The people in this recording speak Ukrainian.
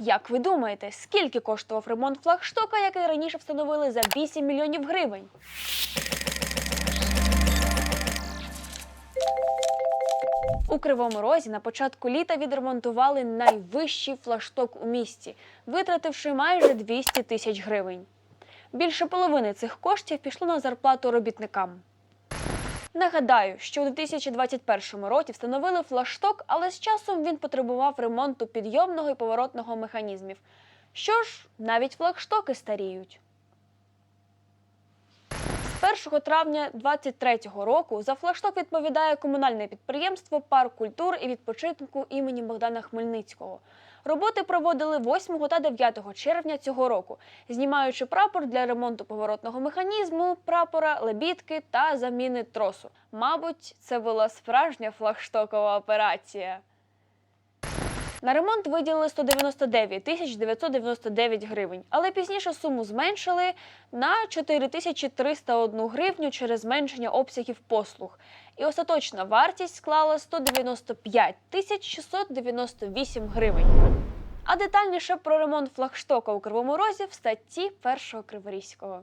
Як ви думаєте, скільки коштував ремонт флагштока, який раніше встановили за 8 мільйонів гривень? У Кривому Розі на початку літа відремонтували найвищий флагшток у місті, витративши майже 200 тисяч гривень. Більше половини цих коштів пішло на зарплату робітникам. Нагадаю, що у 2021 році встановили флашток, але з часом він потребував ремонту підйомного і поворотного механізмів. Що ж, навіть флагштоки старіють. З 1 травня 2023 року за флагшток відповідає комунальне підприємство Парк культур і відпочинку імені Богдана Хмельницького. Роботи проводили 8 та 9 червня цього року, знімаючи прапор для ремонту поворотного механізму, прапора, лебідки та заміни тросу. Мабуть, це була справжня флагштокова операція. На ремонт виділили 199 тисяч 999 гривень, але пізніше суму зменшили на 4301 гривню через зменшення обсягів послуг. І остаточна вартість склала 195 тисяч 698 гривень. А детальніше про ремонт флагштока у Кривому Розі в статті першого Криворізького.